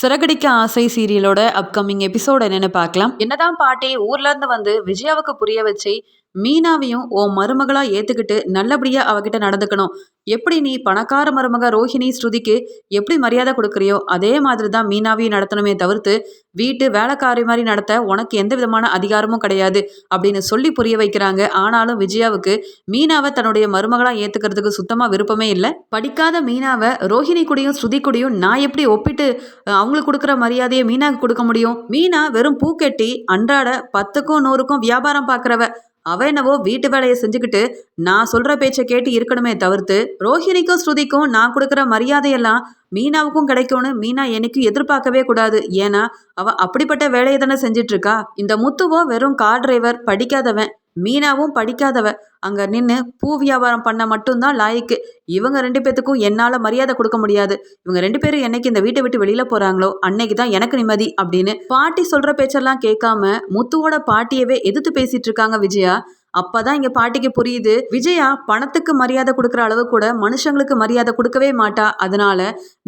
சிறகடிக்க ஆசை சீரியலோட upcoming episode என்னன்னு பார்க்கலாம். என்னதான் பாட்டி ஊர்ல இருந்து வந்து விஜயாவுக்கு புரிய வச்சு மீனாவையும் உன் மருமகளா ஏத்துக்கிட்டு நல்லபடியா அவகிட்ட நடந்துக்கணும். எப்படி நீ பணக்கார மருமக ரோஹிணி ஸ்ருதிக்கு எப்படி மரியாதை கொடுக்குறியோ அதே மாதிரி தான் மீனாவையும் நடத்தணுமே தவிர்த்து வீட்டு வேலைக்காரி மாதிரி நடத்த உனக்கு எந்த விதமான அதிகாரமும் கிடையாது அப்படின்னு சொல்லி புரிய வைக்கிறாங்க. ஆனாலும் விஜயாவுக்கு மீனாவை தன்னுடைய மருமகளாக ஏத்துக்கிறதுக்கு சுத்தமாக விருப்பமே இல்லை. படிக்காத மீனாவை ரோஹிணி கூடயும் ஸ்ருதி கூடயும் நான் எப்படி ஒப்பிட்டு அவங்களுக்கு கொடுக்குற மரியாதையை மீனாவுக்கு கொடுக்க முடியும்? மீனா வெறும் பூக்கெட்டி அன்றாட பத்துக்கும் நூறுக்கும் வியாபாரம் பார்க்குறவ அவ என்னவோ வீட்டு வேலையை செஞ்சுக்கிட்டு நான் சொல்ற பேச்சை கேட்டு இருக்கணுமே தவிர்த்து ரோஹிணிக்கும் ஸ்ருதிக்கும் நான் கொடுக்குற மரியாதையெல்லாம் மீனாவுக்கும் கிடைக்கும்னு மீனா என்னைக்கும் எதிர்பார்க்கவே கூடாது. ஏன்னா அவ அப்படிப்பட்ட வேலையை தானே செஞ்சிட்டு இருக்கா இந்த முத்துவோ வெறும் கார் டிரைவர் படிக்காதவன். மீனாவும் படிக்காதவ. அங்க நின்று பூ வியாபாரம் பண்ண மட்டும்தான் லாய்க்கு. இவங்க ரெண்டு பேத்துக்கும் என்னால மரியாதை கொடுக்க முடியாது. இவங்க ரெண்டு பேரும் என்னைக்கு இந்த வீட்டை விட்டு வெளியில போறாங்களோ அன்னைக்கு தான் எனக்கு நிம்மதி அப்படின்னு பாட்டி சொல்ற பேச்செல்லாம் கேட்காம முத்துவோட பாட்டியவே எதிர்த்து பேசிட்டு இருக்காங்க விஜயா. அப்பதான் இங்க பாட்டிக்கு புரியுது. விஜயா பணத்துக்கு மரியாதை கொடுக்குற அளவு கூட மனுஷங்களுக்கு மரியாதை கொடுக்கவே மாட்டா. அதனால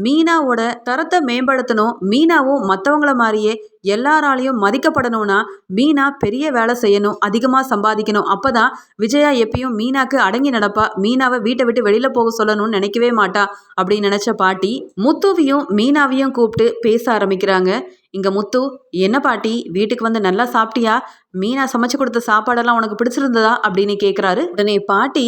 மீனாவோட தரத்தை மேம்படுத்தணும். மீனாவும் மற்றவங்கள மாதிரியே எல்லாராலையும் மதிக்கப்படணும்னா மீனா பெரிய வேலை செய்யணும். அதிகமாக சம்பாதிக்கணும். அப்பதான் விஜயா எப்பயும் மீனாக்கு அடங்கி நடப்பா. மீனாவை வீட்டை விட்டு வெளியில போக சொல்லணும்னு நினைக்கவே மாட்டா. அப்படின்னு நினைச்ச பாட்டி முத்துவையும் மீனாவையும் கூப்பிட்டு பேச ஆரம்பிக்கிறாங்க. இங்க முத்து என்ன பாட்டி வீட்டுக்கு வந்து நல்லா சாப்பிட்டியா? மீனா சமைச்சு கொடுத்த சாப்பாடெல்லாம் உனக்கு பிடிச்சிருந்ததா? அப்படின்னு கேட்குறாரு உடனே பாட்டி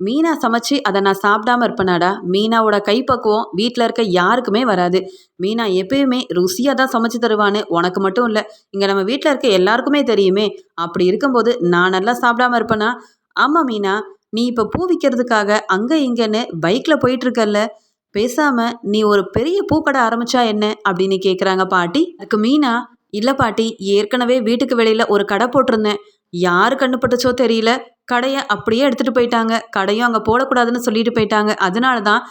மீனா சமைச்சு அதை நான் சாப்பிடாம இருப்பேனாடா. மீனாவோட கைப்பக்குவம் வீட்டில் இருக்க யாருக்குமே வராது. மீனா எப்பயுமே ருசியாக தான் சமைச்சு தருவான்னு உனக்கு மட்டும் இல்லை இங்கே நம்ம வீட்டில் இருக்க எல்லாருக்குமே தெரியுமே. அப்படி இருக்கும்போது நான் நல்லா சாப்பிடாம இருப்பேனா? ஆமாம் மீனா. நீ இப்போ பூ விற்கிறதுக்காக அங்கே இங்கேன்னு பைக்கில் போயிட்டு பேசாமல் பேசாம நீ ஒரு பெரிய பூக்கடை ஆரம்பிச்சா என்ன? அப்படின்னு கேட்குறாங்க பாட்டி. அதுக்கு மீனா இல்லை பாட்டி ஏற்கனவே வீட்டுக்கு வெளியில ஒரு கடை போட்டிருந்தேன். யாரு கண்ணுப்பட்டுச்சோ தெரியல. கடையை அப்படியே எடுத்துட்டு போயிட்டாங்க. கடையும் அங்கே போடக்கூடாதுன்னு சொல்லிட்டு போயிட்டாங்க. அதனால தான்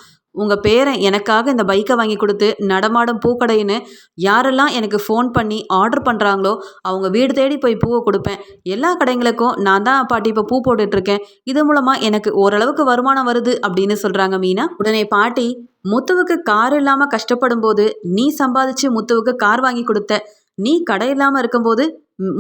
உங்கள் பேரன் எனக்காக இந்த பைக்கை வாங்கி கொடுத்து நடமாடும் பூக்கடைன்னு யாரெல்லாம் எனக்கு ஃபோன் பண்ணி ஆர்டர் பண்ணுறாங்களோ அவங்க வீடு தேடி போய் பூவை கொடுப்பேன். எல்லா கடைங்களுக்கும் நான் தான் பாட்டி இப்போ பூ போட்டுட்ருக்கேன். இது மூலமாக எனக்கு ஓரளவுக்கு வருமானம் வருது அப்படின்னு சொல்கிறாங்க மீனா. உடனே பாட்டி முத்துவுக்கு கார் இல்லாமல் கஷ்டப்படும் போது நீ சம்பாதிச்சு முத்துவுக்கு கார் வாங்கி கொடுத்த நீ கடை இல்லாமல் இருக்கும்போது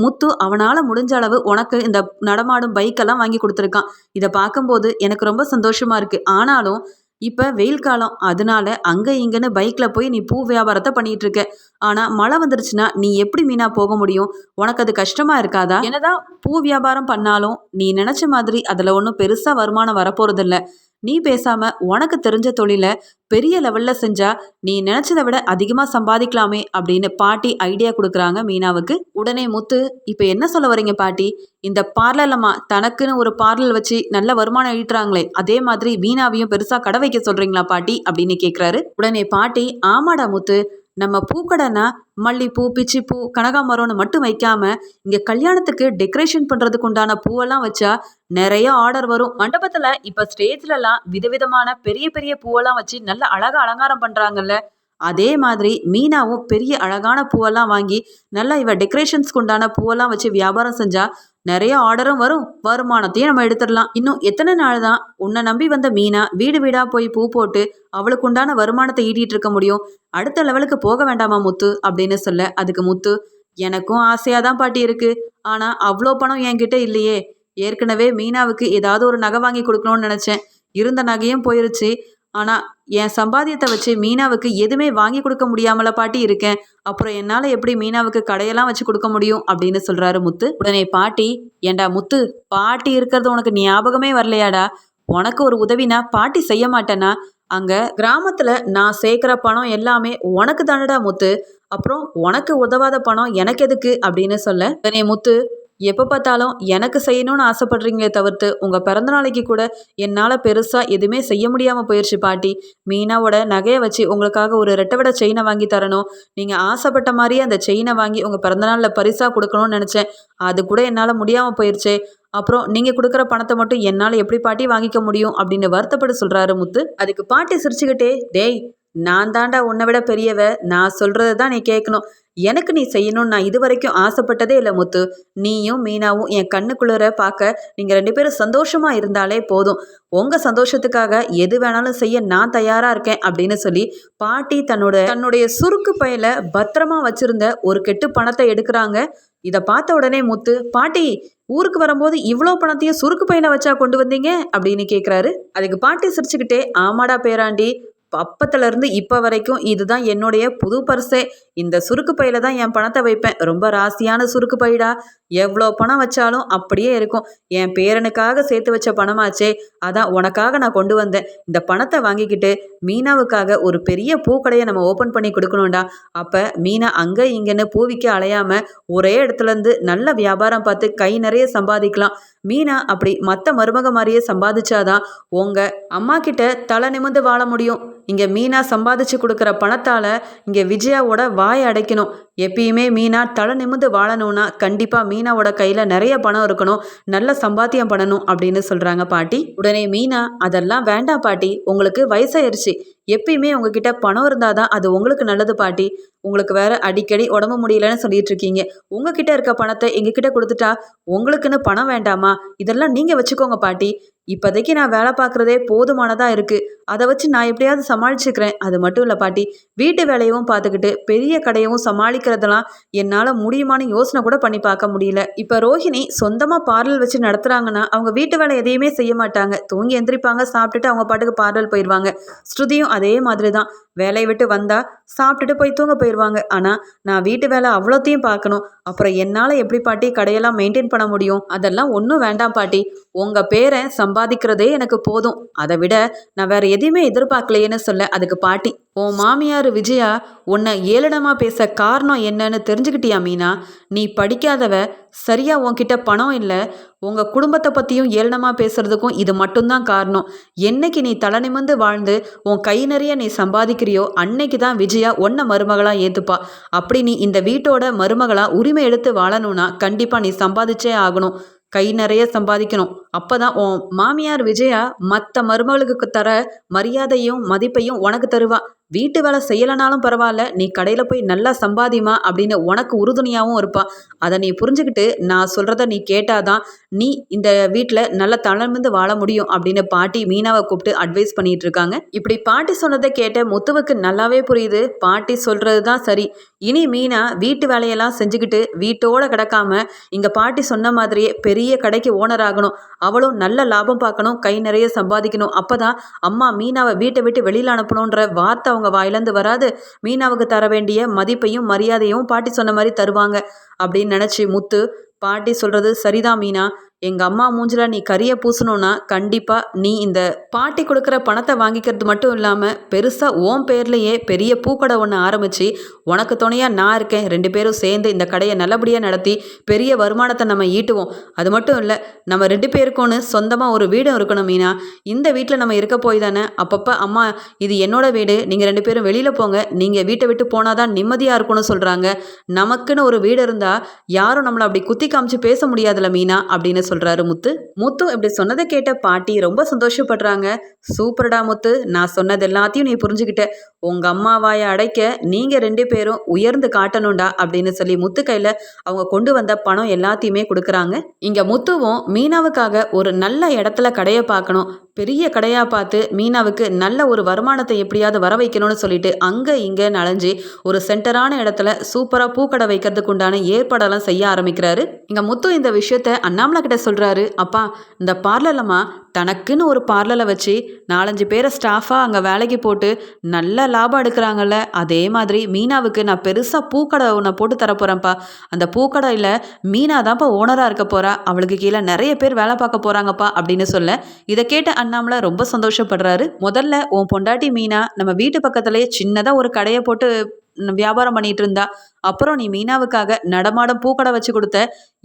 முத்து அவனால் முடிஞ்ச அளவு உனக்கு இந்த நடமாடும் பைக்கெல்லாம் வாங்கி கொடுத்துருக்கான். இதை பார்க்கும்போது எனக்கு ரொம்ப சந்தோஷமாக இருக்குது ஆனாலும் இப்போ வெயில் காலம். அதனால அங்கே இங்கேன்னு பைக்கில் போய் நீ பூ வியாபாரத்தை பண்ணிட்டு இருக்க. ஆனால் மழை வந்துருச்சுன்னா நீ எப்படி மீனா போக முடியும்? உனக்கு அது கஷ்டமாக இருக்காதா? என்னதான் பூ வியாபாரம் பண்ணாலும் நீ நினச்ச மாதிரி அதில் ஒன்றும் பெருசாக வருமானம் வரப்போகிறதில்ல நீ பேசாம உனக்கு தெரிஞ்ச தொழிலை பெரிய லெவல்ல செஞ்சா நீ நினைச்சதை விட அதிகமா சம்பாதிக்கலாமே அப்படின்னு பாட்டி ஐடியா கொடுக்குறாங்க மீனாவுக்கு. உடனே முத்து இப்போ என்ன சொல்ல வரீங்க பாட்டி? இந்த பார்லர்லம்மா தனக்குன்னு ஒரு பார்லர் வச்சு நல்ல வருமானம் ஈட்டுறாங்களே அதே மாதிரி மீனாவையும் பெருசா கடை வைக்க சொல்றீங்களா பாட்டி அப்படின்னு கேக்குறாரு. உடனே பாட்டி ஆமாடா முத்து நம்ம பூக்கடைனா மல்லிப்பூ பிச்சிப்பூ கனகாமரம்னு மட்டும் வைக்காம இங்க கல்யாணத்துக்கு டெக்கரேஷன் பண்றதுக்கு உண்டான பூவெல்லாம் வச்சா நிறைய ஆர்டர் வரும். மண்டபத்துல இப்ப ஸ்டேஜ்ல எல்லாம் விதவிதமான பெரிய பெரிய பூவெல்லாம் வச்சு நல்ல அழகா அலங்காரம் பண்றாங்கல்ல. அதே மாதிரி மீனாவும் பெரிய அழகான பூவெல்லாம் வாங்கி நல்லா இவ டெக்கரேஷன்ஸ்க்கு உண்டான பூவெல்லாம் வச்சு வியாபாரம் செஞ்சா நிறைய ஆர்டரும் வரும். வருமானத்தையும் நம்ம எடுத்துடலாம். இன்னும் எத்தனை நாள் தான் உன்னை நம்பி வந்த மீனா வீடு வீடா போய் பூ போட்டு அவளுக்கு உண்டான வருமானத்தை ஈட்டிட்டு இருக்க முடியும்? அடுத்த லெவலுக்கு போக வேண்டாமா முத்து? அப்படின்னு சொல்ல அதுக்கு முத்து எனக்கும் ஆசையாக தான் பாட்டி இருக்கு. ஆனால் அவ்வளோ பணம் என்கிட்ட இல்லையே. ஏற்கனவே மீனாவுக்கு ஏதாவது ஒரு நகை வாங்கி கொடுக்கணும்னு நினச்சேன். இருந்த நகையும் போயிருச்சு. ஆனால் என் சம்பாத்தியத்தை வச்சு மீனாவுக்கு எதுவுமே வாங்கி கொடுக்க முடியாமல பாட்டி இருக்கேன். அப்புறம் என்னால் எப்படி மீனாவுக்கு கடையெல்லாம் வச்சு கொடுக்க முடியும் அப்படின்னு சொல்கிறாரு முத்து. உடனே பாட்டி ஏண்டா முத்து பாட்டி இருக்கிறது உனக்கு ஞாபகமே வரலையாடா? உனக்கு ஒரு உதவினா பாட்டி செய்ய மாட்டேன்னா? அங்கே கிராமத்தில் நான் சேர்க்குற பணம் எல்லாமே உனக்கு தானடா முத்து. அப்புறம் உனக்கு உதவாத பணம் எனக்கு எதுக்கு? அப்படின்னு சொல்ல உடனே முத்து எப்போ பார்த்தாலும் எனக்கு செய்யணும்னு ஆசைப்படுறீங்களே தவிர்த்து உங்கள் பிறந்த நாளைக்கு கூட என்னால் பெருசாக எதுவுமே செய்ய முடியாமல் போயிடுச்சு பாட்டி. மீனாவோட நகையை வச்சு உங்களுக்காக ஒரு ரெட்டவிட செயினை வாங்கி தரணும். நீங்கள் ஆசைப்பட்ட மாதிரியே அந்த செயினை வாங்கி உங்கள் பிறந்தநாளில் பரிசாக கொடுக்கணும்னு நினச்சேன். அது கூட என்னால் முடியாமல் போயிடுச்சே அப்புறம் நீங்கள் கொடுக்குற பணத்தை மட்டும் என்னால் எப்படி பாட்டி வாங்கிக்க முடியும் அப்படின்னு வருத்தப்பட்டு சொல்கிறாரு முத்து. அதுக்கு பாட்டி சிரிச்சுக்கிட்டே டேய் நான் தாண்டா உன்னை விட பெரியவ. நான் சொல்கிறத தான் நீ கேட்கணும். எனக்கு நீ செய்யணும்னு நான் இது வரைக்கும் ஆசைப்பட்டதே இல்லை முத்து. நீயும் மீனாவும் என் கண்ணுக்குள்ளர பார்க்க நீங்கள் ரெண்டு பேரும் சந்தோஷமாக இருந்தாலே போதும். உங்கள் சந்தோஷத்துக்காக எது வேணாலும் செய்ய நான் தயாராக இருக்கேன் அப்படின்னு சொல்லி பாட்டி தன்னோட தன்னுடைய சுருக்கு பையில பத்திரமா வச்சிருந்த ஒரு கெட்டு பணத்தை எடுக்கிறாங்க. இதை பார்த்த உடனே முத்து பாட்டி ஊருக்கு வரும்போது இவ்வளோ பணத்தையும் சுருக்கு பையில வச்சா கொண்டு வந்தீங்க? அப்படின்னு கேட்குறாரு அதுக்கு பாட்டி சிரிச்சுக்கிட்டே ஆமாடா பேராண்டி அப்பத்துலேருந்து இப்போ வரைக்கும் இதுதான் என்னுடைய புது பர்ஸே. இந்த சுருக்கு பையில தான் என் பணத்தை வைப்பேன். ரொம்ப ராசியான சுருக்கு பைடா. எவ்வளோ பணம் வச்சாலும் அப்படியே இருக்கும். என் பேரனுக்காக சேர்த்து வச்ச பணமாச்சே. அதான் உனக்காக நான் கொண்டு வந்தேன். இந்த பணத்தை வாங்கிக்கிட்டு மீனாவுக்காக ஒரு பெரிய பூக்கடையை நம்ம ஓப்பன் பண்ணி கொடுக்கணும்டா. அப்போ மீனா அங்கே இங்கேன்னு பூவிக்க அலையாமல் ஒரே இடத்துலேருந்து நல்ல வியாபாரம் பார்த்து கை நிறைய சம்பாதிக்கலாம். மீனா அப்படி மற்ற மருமக மாதிரியே சம்பாதிச்சாதான் உங்கள் அம்மா கிட்ட தலை நிமிந்து வாழ முடியும். இங்கே மீனா சம்பாதிச்சு கொடுக்குற பணத்தால் இங்கே விஜயாவோட வாயை அடைக்கணும். எப்பயுமே மீனா தலை நிமிந்து வாழணும்னா கண்டிப்பாக மீனாவோட கையில் நிறைய பணம் இருக்கணும். நல்ல சம்பாத்தியம் பண்ணணும் அப்படின்னு சொல்கிறாங்க பாட்டி. உடனே மீனா அதெல்லாம் வேண்டாம் பாட்டி. உங்களுக்கு வயசாயிருச்சு. எப்பயுமே உங்ககிட்ட பணம் இருந்தால் தான் அது உங்களுக்கு நல்லது பாட்டி. உங்களுக்கு வேற அடிக்கடி உடம்பு முடியலன்னு சொல்லிட்டு இருக்கீங்க. உங்ககிட்ட இருக்க பணத்தை எங்ககிட்ட கொடுத்துட்டா உங்களுக்குன்னு பணம் வேண்டாமா? இதெல்லாம் நீங்கள் வச்சுக்கோங்க பாட்டி. இப்போதைக்கு நான் வேலை பார்க்குறதே போதுமானதாக இருக்குது அதை வச்சு நான் எப்படியாவது சமாளிச்சுக்கிறேன். அது மட்டும் இல்லை பாட்டி. வீட்டு வேலையவும் பார்த்துக்கிட்டு பெரிய கடையவும் சமாளிக்கிறதெல்லாம் என்னால் முடியுமான்னு யோசனை கூட பண்ணி பார்க்க முடியல. இப்போ ரோஹிணி சொந்தமாக பார்லர் வச்சு நடத்துகிறாங்கன்னா அவங்க வீட்டு வேலை எதையுமே செய்ய மாட்டாங்க. தூங்கி எந்திரிப்பாங்க சாப்பிட்டுட்டு அவங்க பாட்டுக்கு பார்லர் போயிடுவாங்க ஸ்ருதியும் அதே மாதிரி தான் வேலையை விட்டு வந்தால் சாப்பிட்டுட்டு போய் தூங்க போயிடுவாங்க ஆனால் நான் வீட்டு வேலை அவ்வளோத்தையும் பார்க்கணும். அப்புறம் என்னால் எப்படி பாட்டி கடையெல்லாம் மெயின்டைன் பண்ண முடியும்? அதெல்லாம் ஒன்றும் வேண்டாம் பாட்டி. உங்கள் பேரை சம்பாதிக்கிறதே எனக்கு போதும். அதை விட நான் வேற எதையுமே எதிர்பார்க்கலையேன்னு சொல்ல அதுக்கு பாட்டி உன் மாமியார் விஜயா உன்னை ஏளனமாக பேச காரணம் என்னன்னு தெரிஞ்சுக்கிட்டியா மீனா? நீ படிக்காதவ சரியாக உன்கிட்ட பணம் இல்லை உங்கள் குடும்பத்தை பற்றியும் ஏளனமாக பேசுறதுக்கும் இது மட்டும்தான் காரணம். என்னைக்கு நீ தலை நிமிந்து வாழ்ந்து உன் கை நிறைய நீ சம்பாதிக்கிறியோ அன்னைக்கு தான் விஜயா உன்னை மருமகளாக ஏற்றுப்பா அப்படி நீ இந்த வீட்டோட மருமகளாக உரிமை எடுத்து வாழணும்னா கண்டிப்பாக நீ சம்பாதிச்சே ஆகணும். கை நிறைய சம்பாதிக்கணும். அப்போதான் உன் மாமியார் விஜயா மற்ற மருமகளுக்கு தர மரியாதையும் மதிப்பையும் உனக்கு தருவா. வீட்டு வேலை செய்யலைனாலும் பரவாயில்ல நீ கடையில் போய் நல்லா சம்பாதிமா அப்படின்னு உனக்கு உறுதுணையாகவும் இருப்பாள் அதை நீ புரிஞ்சுக்கிட்டு நான் சொல்கிறத நீ கேட்டாதான் நீ இந்த வீட்டில் நல்ல தளர்ந்து வாழ முடியும் அப்படின்னு பாட்டி மீனாவை கூப்பிட்டு அட்வைஸ் பண்ணிட்டு இருக்காங்க. இப்படி பாட்டி சொன்னதை கேட்ட முத்துவுக்கு நல்லாவே புரியுது. பாட்டி சொல்கிறது தான் சரி. இனி மீனா வீட்டு வேலையெல்லாம் செஞ்சுக்கிட்டு வீட்டோட கிடக்காம இங்கே பாட்டி சொன்ன மாதிரியே பெரிய கடைக்கு ஓனர் ஆகணும். அவளும் நல்ல லாபம் பார்க்கணும் கை நிறைய சம்பாதிக்கணும். அப்போ தான் அம்மா மீனாவை வீட்டை விட்டு வெளியில் அனுப்பணுன்ற வார்த்தை அவங்க வாயிலேருந்து வராது. மீனாவுக்கு தர வேண்டிய மதிப்பையும் மரியாதையும் பாட்டி சொன்ன மாதிரி தருவாங்க அப்படின்னு நினச்சி முத்து பாட்டி சொல்கிறது சரிதான் மீனா. எங்கள் அம்மா மூஞ்சில் நீ கறியை பூசணும்னா கண்டிப்பாக நீ இந்த பாட்டி கொடுக்குற பணத்தை வாங்கிக்கிறது மட்டும் இல்லாமல் பெருசாக ஓம் பேர்லேயே பெரிய பூக்கடை ஒன்று ஆரம்பித்து உனக்கு துணையாக நான் இருக்கேன். ரெண்டு பேரும் சேர்ந்து இந்த கடையை நல்லபடியாக நடத்தி பெரிய வருமானத்தை நம்ம ஈட்டுவோம். அது மட்டும் இல்லை நம்ம ரெண்டு பேருக்கும்னு சொந்தமாக ஒரு வீடும் இருக்கணும் மீனா. இந்த வீட்டில் நம்ம இருக்க போய் தானே? அப்பப்போ அம்மா இது என்னோட வீடு நீங்கள் ரெண்டு பேரும் வெளியில் போங்க. நீங்கள் வீட்டை விட்டு போனால் தான் நிம்மதியாக இருக்கும்னு சொல்கிறாங்க நமக்குன்னு ஒரு வீடு இருந்தால் யாரும் நம்மளை அப்படி குத்தி காமிச்சு பேச முடியாதுல்ல மீனா அப்படின்னு சொல்கிறாரு முத்து. முத்து இப்படி சொன்னதை கேட்ட பாட்டி ரொம்ப சந்தோஷப்படுறாங்க. சூப்பர்டா முத்து நான் சொன்னது எல்லாத்தையும் நீ புரிஞ்சுக்கிட்ட. உங்கள் அம்மாவாயை அடைக்க நீங்கள் ரெண்டு பேரும் உயர்ந்து காட்டணும்டா அப்படின்னு சொல்லி முத்து கையில் அவங்க கொண்டு வந்த பணம் எல்லாத்தையுமே கொடுக்குறாங்க. இங்கே முத்துவும் மீனாவுக்காக ஒரு நல்ல இடத்துல கடையை பார்க்கணும். பெரிய கடையாக பார்த்து மீனாவுக்கு நல்ல ஒரு வருமானத்தை எப்படியாவது வர வைக்கணும்னு சொல்லிட்டு அங்கே இங்கே நனைஞ்சு ஒரு சென்டரான இடத்துல சூப்பராக பூக்கடை வைக்கிறதுக்கு உண்டான ஏற்பாடெல்லாம் செய்ய ஆரம்பிக்கிறாரு. இங்கே முத்து இந்த விஷயத்த அண்ணாமலை கிட்ட சொல்கிறாரு அப்பா இந்த பார்லலம்மா தனக்குன்னு ஒரு பார்லரை வச்சு நாலஞ்சு பேரை ஸ்டாஃபாக அங்கே வேலைக்கு போட்டு நல்ல லாபம் எடுக்கிறாங்கல்ல. அதே மாதிரி மீனாவுக்கு நான் பெருசாக பூக்கடை ஒன்று போட்டு தரப்போகிறேன்ப்பா அந்த பூக்கடையில் மீனா தான்ப்பா ஓனராக இருக்க போகிறா அவளுக்கு கீழே நிறைய பேர் வேலை பார்க்க போகிறாங்கப்பா அப்படின்னு சொல்ல இதை கேட்ட அண்ணாமலை ரொம்ப சந்தோஷப்படுறாரு. முதல்ல உன் பொண்டாட்டி மீனா நம்ம வீட்டு பக்கத்துலேயே சின்னதாக ஒரு கடையை போட்டு வியாபாரம் பண்ணிட்டு இருந்தா. அப்புறம் நீ மீனாவுக்காக நடமாடம் பூக்கடை வச்சு கொடுத்த.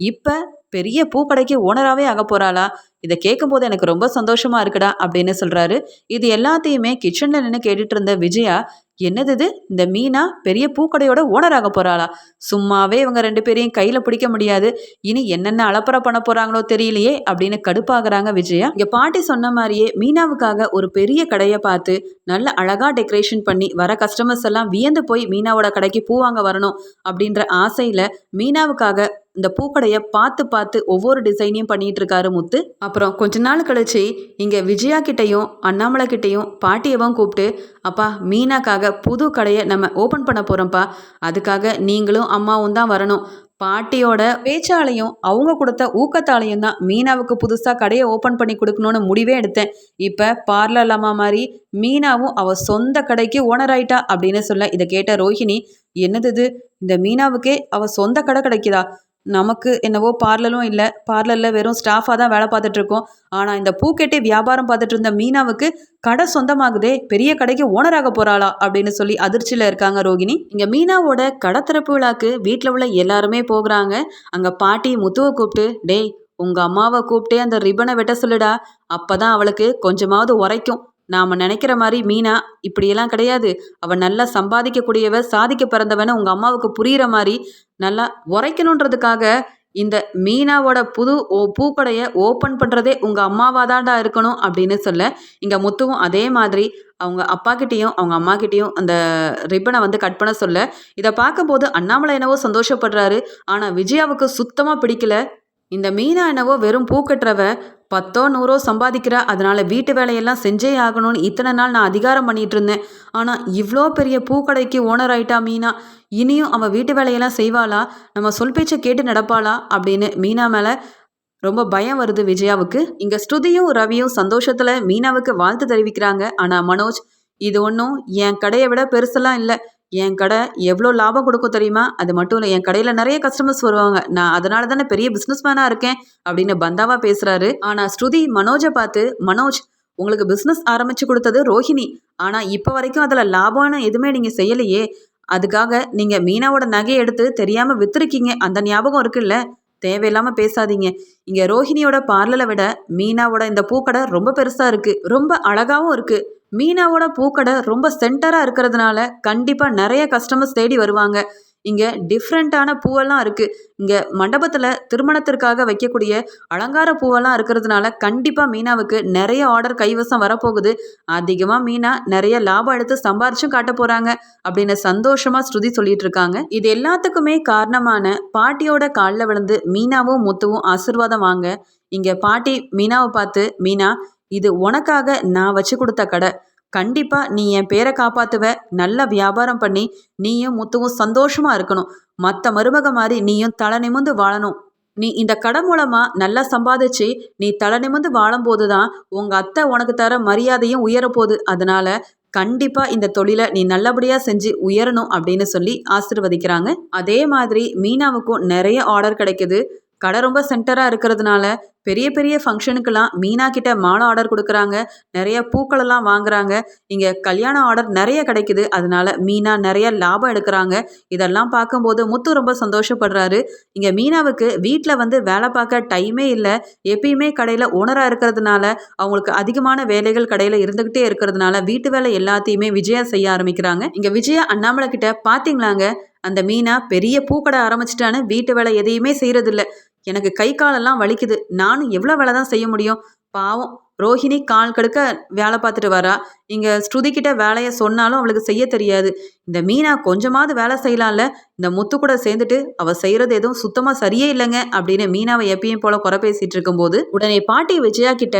இப்போ பெரிய பூக்கடைக்கு ஓனராகவே ஆக போகிறாளா இதை கேட்கும்போது எனக்கு ரொம்ப சந்தோஷமா இருக்குடா அப்படின்னு சொல்கிறாரு இது எல்லாத்தையுமே கிச்சனில் நின்று கேட்டுட்டு இருந்த விஜயா என்னது இது? இந்த மீனா பெரிய பூக்கடையோட ஓனர் ஆக போகிறாளா சும்மாவே இவங்க ரெண்டு பேரையும் கையில் பிடிக்க முடியாது. இனி என்னென்ன அலப்பறை பண்ண போகிறாங்களோ தெரியலையே அப்படின்னு கடுப்பாகிறாங்க விஜயா. இங்கே பாட்டி சொன்ன மாதிரியே மீனாவுக்காக ஒரு பெரிய கடையை பார்த்து நல்ல அழகாக டெக்கரேஷன் பண்ணி வர கஸ்டமர்ஸ் எல்லாம் வியந்து போய் மீனாவோட கடைக்கு பூ வாங்க வரணும் அப்படின்ற ஆசையில் மீனாவுக்காக இந்த பூக்கடையை பார்த்து பார்த்து ஒவ்வொரு டிசைனையும் பண்ணிட்டு இருக்காரு முத்து. அப்புறம் கொஞ்ச நாள் கழிச்சு இங்கே விஜயா கிட்டேயும் அண்ணாமலை கிட்டேயும் பாட்டியவும் கூப்பிட்டு அப்பா மீனாக்காக புது கடையை நம்ம ஓப்பன் பண்ண போகிறோம்ப்பா அதுக்காக நீங்களும் அம்மாவும் தான் வரணும். பாட்டியோட பேச்சாலையும் அவங்க கொடுத்த ஊக்கத்தாலையும் தான் மீனாவுக்கு புதுசாக கடையை ஓப்பன் பண்ணி கொடுக்கணும்னு முடிவே எடுத்தேன். இப்போ பார்லர் அம்மா மாதிரி மீனாவும் அவள் சொந்த கடைக்கு ஓனர் ஆயிட்டா அப்படின்னு சொல்ல இதை கேட்ட ரோஹிணி என்னது இது? இந்த மீனாவுக்கே அவள் சொந்த கடை கிடைக்குதா? நமக்கு என்னவோ பார்லரும் இல்லை. பார்லரில் வெறும் ஸ்டாஃபாக தான் வேலை பார்த்துட்ருக்கோம் ஆனால் இந்த பூக்கெட்டே வியாபாரம் பார்த்துட்டு இருந்த மீனாவுக்கு கடை சொந்தமாகுதே. பெரிய கடைக்கு ஓனராக போகிறாளா அப்படின்னு சொல்லி அதிர்ச்சியில் இருக்காங்க ரோகிணி. இங்கே மீனாவோட கடை திறப்பு விழாக்கு வீட்டில் உள்ள எல்லாருமே போகிறாங்க. அங்கே பாட்டி முத்துவை கூப்பிட்டு டேய் உங்கள் அம்மாவை கூப்பிட்டே அந்த ரிப்பனை வெட்ட சொல்லுடா. அப்போ தான் அவளுக்கு கொஞ்சமாவது உரைக்கும். நாம் நினைக்கிற மாதிரி மீனா இப்படியெல்லாம் கிடையாது. அவள் நல்லா சம்பாதிக்கக்கூடியவ சாதிக்க பிறந்தவன்னு உங்கள் அம்மாவுக்கு புரிகிற மாதிரி நல்லா உரைக்கணுன்றதுக்காக இந்த மீனாவோட புது ஓ பூக்கடையை ஓப்பன் பண்ணுறதே உங்கள் அம்மாவாதாண்டா இருக்கணும் அப்படின்னு சொல்ல இங்கே முத்துவும் அதே மாதிரி அவங்க அப்பாக்கிட்டேயும் அவங்க அம்மாக்கிட்டேயும் அந்த ரிப்பனை வந்து கட் பண்ண சொல்ல இதை பார்க்கும்போது அண்ணாமலை என்னவோ சந்தோஷப்படுறாரு. ஆனால் விஜயாவுக்கு சுத்தமாக பிடிக்கல. இந்த மீனா என்னவோ வெறும் பூக்கட்டுறவ பத்தோ நூறோ சம்பாதிக்கிற அதனால வீட்டு வேலையெல்லாம் செஞ்சே ஆகணும்னு இத்தனை நாள் நான் அதிகாரம் பண்ணிட்டு இருந்தேன். ஆனால் இவ்வளோ பெரிய பூக்கடைக்கு ஓனர் ஆயிட்டா மீனா? இனியும் அவள் வீட்டு வேலையெல்லாம் செய்வாளா? நம்ம சொல் பேச்சை கேட்டு நடப்பாளா? அப்படின்னு மீனா மேலே ரொம்ப பயம் வருது விஜயாவுக்கு. இங்கே ஸ்ருதியும் ரவியும் சந்தோஷத்தில் மீனாவுக்கு வாழ்த்து தெரிவிக்கிறாங்க. ஆனால் மனோஜ் இது ஒன்றும் என் கடையை விட பெருசெல்லாம் இல்லை. என் கடை எவ்வளோ லாபம் கொடுக்கும் தெரியுமா? அது மட்டும் இல்லை என் கடையில் நிறைய கஸ்டமர்ஸ் வருவாங்க. நான் அதனால தானே பெரிய பிஸ்னஸ் மேனாக இருக்கேன் அப்படின்னு பந்தாவா பேசுகிறாரு ஆனால் ஸ்ருதி மனோஜை பார்த்து மனோஜ் உங்களுக்கு பிஸ்னஸ் ஆரம்பித்து கொடுத்தது ரோஹிணி. ஆனால் இப்போ வரைக்கும் அதில் லாபம்னு எதுவுமே நீங்கள் செய்யலையே. அதுக்காக நீங்கள் மீனாவோட நகையை எடுத்து தெரியாமல் விற்றுருக்கீங்க அந்த ஞாபகம் இருக்குல்ல? தேவையில்லாமல் பேசாதீங்க. இங்கே ரோஹிணியோட பார்லரை விட மீனாவோட இந்த பூக்கடை ரொம்ப பெருசாக இருக்குது ரொம்ப அழகாகவும் இருக்குது மீனாவோட பூக்கடை ரொம்ப சென்டராக இருக்கிறதுனால கண்டிப்பாக நிறைய கஸ்டமர்ஸ் தேடி வருவாங்க. இங்கே டிஃப்ரெண்ட்டான பூவெல்லாம் இருக்குது இங்கே மண்டபத்தில் திருமணத்திற்காக வைக்கக்கூடிய அலங்கார பூவெல்லாம் இருக்கிறதுனால கண்டிப்பாக மீனாவுக்கு நிறைய ஆர்டர் கைவசம் வரப்போகுது. அதிகமாக மீனா நிறைய லாபம் எடுத்து சம்பாரிச்சும் காட்ட போகிறாங்க அப்படின்னு சந்தோஷமாக ஸ்ருதி சொல்லிட்டு இருக்காங்க. இது எல்லாத்துக்குமே காரணமான பாட்டியோட காலில் விழுந்து மீனாவும் முத்துவும் ஆசிர்வாதம் வாங்க. இங்கே பாட்டி மீனாவை பார்த்து மீனா இது உனக்காக நான் வச்சு கொடுத்த கடை. கண்டிப்பாக நீ என் பேரை காப்பாற்றுவ நல்ல வியாபாரம் பண்ணி நீயும் முத்துவும் சந்தோஷமாக இருக்கணும். மற்ற மருமக மாதிரி நீயும் தலை நிமிந்து வாழணும். நீ இந்த கடை மூலமாக நல்லா சம்பாதிச்சு நீ தலை நிமிந்து வாழும்போது தான் உங்கள் அத்தை உனக்கு தர மரியாதையும் உயரப்போகுது. அதனால் கண்டிப்பாக இந்த தொழிலை நீ நல்லபடியாக செஞ்சு உயரணும் அப்படின்னு சொல்லி ஆசிர்வதிக்கிறாங்க. அதே மாதிரி மீனாவுக்கும் நிறைய ஆர்டர் கிடைக்குது. கடை ரொம்ப சென்டராக இருக்கிறதுனால பெரிய பெரிய ஃபங்க்ஷனுக்கெல்லாம் மீனா கிட்ட மாலை ஆர்டர் கொடுக்குறாங்க. நிறைய பூக்களெல்லாம் வாங்குறாங்க. இங்கே கல்யாண ஆர்டர் நிறைய கிடைக்குது. அதனால மீனா நிறைய லாபம் எடுக்கிறாங்க. இதெல்லாம் பார்க்கும்போது முத்து ரொம்ப சந்தோஷப்படுறாரு. இங்கே மீனாவுக்கு வீட்டில் வந்து வேலை பார்க்க டைமே இல்லை. எப்பயுமே கடையில் ஓனராக இருக்கிறதுனால அவங்களுக்கு அதிகமான வேலைகள் கடையில் இருந்துக்கிட்டே இருக்கிறதுனால வீட்டு வேலை எல்லாத்தையுமே விஜயா செய்ய ஆரம்பிக்கிறாங்க. இங்கே விஜயா அண்ணாமலை கிட்ட பார்த்தீங்களாங்க அந்த மீனா பெரிய பூக்கடை ஆரம்பிச்சிட்டான்னு வீட்டு வேலை எதையுமே செய்கிறதில்ல எனக்கு கை காலெல்லாம் வலிக்குது. நானும் எவ்வளோ வேலை தான் செய்ய முடியும்? பாவம். ரோஹிணி கால் கடுக்க வேலை பார்த்துட்டு வரா. இங்கே ஸ்ருதிக்கிட்ட வேலையை சொன்னாலும் அவளுக்கு செய்ய தெரியாது. இந்த மீனா கொஞ்சமாவது வேலை செய்யலாம்ல? இந்த முத்து கூட சேர்ந்துட்டு அவள் செய்கிறது எதுவும் சுத்தமாக சரியே இல்லைங்க அப்படின்னு மீனாவை எப்பயும் போல குறை பேசிகிட்டு இருக்கும்போது உடனே பாட்டி விஜயா கிட்ட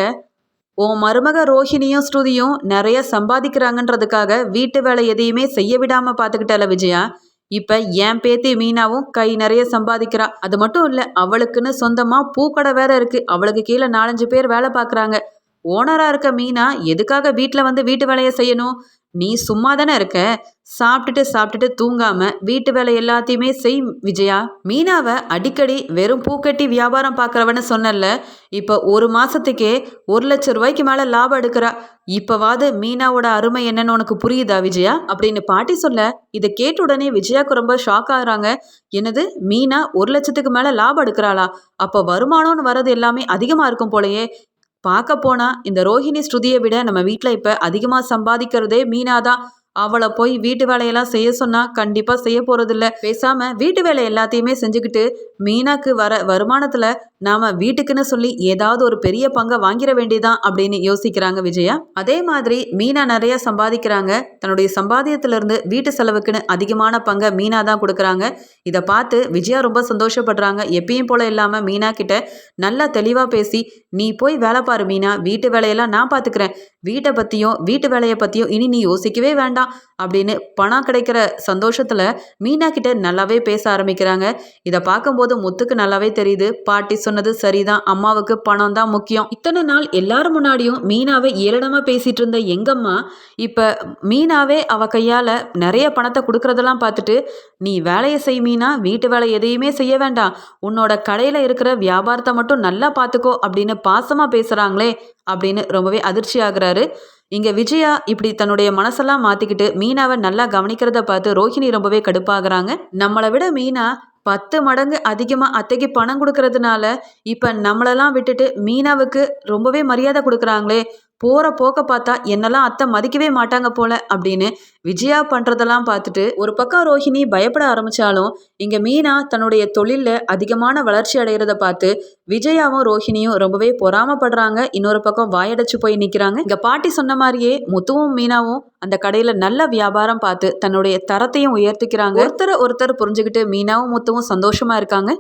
உன் மருமக ரோஹிணியும் ஸ்ருதியும் நிறைய சம்பாதிக்கிறாங்கன்றதுக்காக வீட்டு வேலை எதையுமே செய்ய விடாமல் பார்த்துக்கிட்டல விஜயா? இப்போ என் பேத்தி மீனாவும் கை நிறைய சம்பாதிக்கிறா. அது மட்டும் இல்லை அவளுக்குன்னு சொந்தமாக பூக்கடை வேற இருக்கு. அவளுக்கு கீழே நாலஞ்சு பேர் வேலை பார்க்குறாங்க. ஓனராக இருக்க மீனா எதுக்காக வீட்டில் வந்து வீட்டு வேலையை செய்யணும்? நீ சும்மா தானே இருக்க? சாப்பிட்டுட்டு சாப்பிட்டுட்டு தூங்காம வீட்டு வேலை எல்லாத்தையுமே செய் விஜயா. மீனாவை அடிக்கடி வெறும் பூக்கட்டி வியாபாரம் பார்க்குறவன்னு சொன்னல இப்போ ஒரு மாசத்துக்கே ஒரு லட்சம் ரூபாய்க்கு மேலே லாபம் எடுக்கிறா. இப்போவாது மீனாவோட அருமை என்னன்னு உனக்கு புரியுதா விஜயா? அப்படின்னு பாட்டி சொல்ல இதை கேட்ட உடனே விஜயாக்கு ரொம்ப ஷாக் ஆகுறாங்க. என்னது மீனா ஒரு லட்சத்துக்கு மேலே லாபம் எடுக்கிறாளா? அப்போ வருமானம்னு வர்றது எல்லாமே அதிகமாக இருக்கும் போலயே. பார்க்க போனா இந்த ரோஹிணி ஸ்ருதியை விட நம்ம வீட்டில் இப்போ அதிகமாக சம்பாதிக்கிறதே மீனா தான் அவளை போய் வீட்டு வேலையெல்லாம் செய்ய சொன்னா கண்டிப்பாக செய்ய போறதில்ல. பேசாம வீட்டு வேலை எல்லாத்தையுமே செஞ்சுக்கிட்டு மீனாக்கு வர வருமானத்துல நாம வீட்டுக்குன்னு சொல்லி ஏதாவது ஒரு பெரிய பங்கை வாங்கிட வேண்டியதான் அப்படின்னு யோசிக்கிறாங்க விஜயா. அதே மாதிரி மீனா நிறைய சம்பாதிக்கிறாங்க. தன்னுடைய சம்பாதியத்திலிருந்து வீட்டு செலவுக்குன்னு அதிகமான பங்கை மீனா தான் கொடுக்குறாங்க. இதை பார்த்து விஜயா ரொம்ப சந்தோஷப்படுறாங்க. எப்பயும் போல இல்லாம மீனா கிட்ட நல்லா தெளிவா பேசி நீ போய் வேலை பாரு மீனா. வீட்டு வேலையெல்லாம் நான் பார்த்துக்கிறேன் வீட்டை பற்றியும் வீட்டு வேலையை பற்றியும் இனி நீ யோசிக்கவே வேண்டாம். அப்படின்னு பணம் கிடைக்கிற சந்தோஷத்தில் மீனா கிட்ட நல்லாவே பேச ஆரம்பிக்கிறாங்க. இதை பார்க்கும்போது முத்துக்கு நல்லாவே தெரியுது. பாட்டி சொன்னது சரிதான். அம்மாவுக்கு பணம் தான் முக்கியம். இத்தனை நாள் எல்லாரும் முன்னாடியும் மீனாவை ஏளனமாக பேசிட்டு இருந்த எங்கம்மா இப்போ மீனாவே அவ கையால் நிறைய பணத்தை கொடுக்கறதெல்லாம் பார்த்துட்டு நீ வேலையை செய் மீனா. வீட்டு வேலை எதையுமே செய்ய வேண்டாம். உன்னோட கடையில் இருக்கிற வியாபாரத்தை மட்டும் நல்லா பார்த்துக்கோ அப்படின்னு பாசமாக பேசுகிறாங்களே அப்படின்னு ரொம்பவே அதிர்ச்சி ஆகுறாரு இங்கே விஜயா இப்படி தன்னுடைய மனசெல்லாம் மாற்றிக்கிட்டு மீனாவை நல்லா கவனிக்கிறத பார்த்து ரோஹிணி ரொம்பவே கடுப்பாகிறாங்க. நம்மளை விட மீனா பத்து மடங்கு அதிகமாக அத்தைக்கு பணம் கொடுக்கறதுனால இப்போ நம்மளெல்லாம் விட்டுட்டு மீனாவுக்கு ரொம்பவே மரியாதை கொடுக்குறாங்களே. போகிற போக்க பார்த்தா என்னெல்லாம் அத்தை மதிக்கவே மாட்டாங்க போல அப்படின்னு விஜயா பண்ணுறதெல்லாம் பார்த்துட்டு ஒரு பக்கம் ரோஹிணி பயப்பட ஆரம்பித்தாலும் இங்கே மீனா தன்னுடைய தொழிலில் அதிகமான வளர்ச்சி அடைகிறத பார்த்து விஜயாவும் ரோஹிணியும் ரொம்பவே பொறாமப்படுறாங்க. இன்னொரு பக்கம் வாயடைச்சு போய் நிற்கிறாங்க இங்கே பாட்டி சொன்ன மாதிரியே முத்துவும் மீனாவும் அந்த கடையில் நல்ல வியாபாரம் பார்த்து தன்னுடைய தரத்தையும் உயர்த்திக்கிறாங்க. ஒருத்தர் ஒருத்தர் புரிஞ்சுக்கிட்டு மீனாவும் முத்துவும் சந்தோஷமா இருக்காங்க.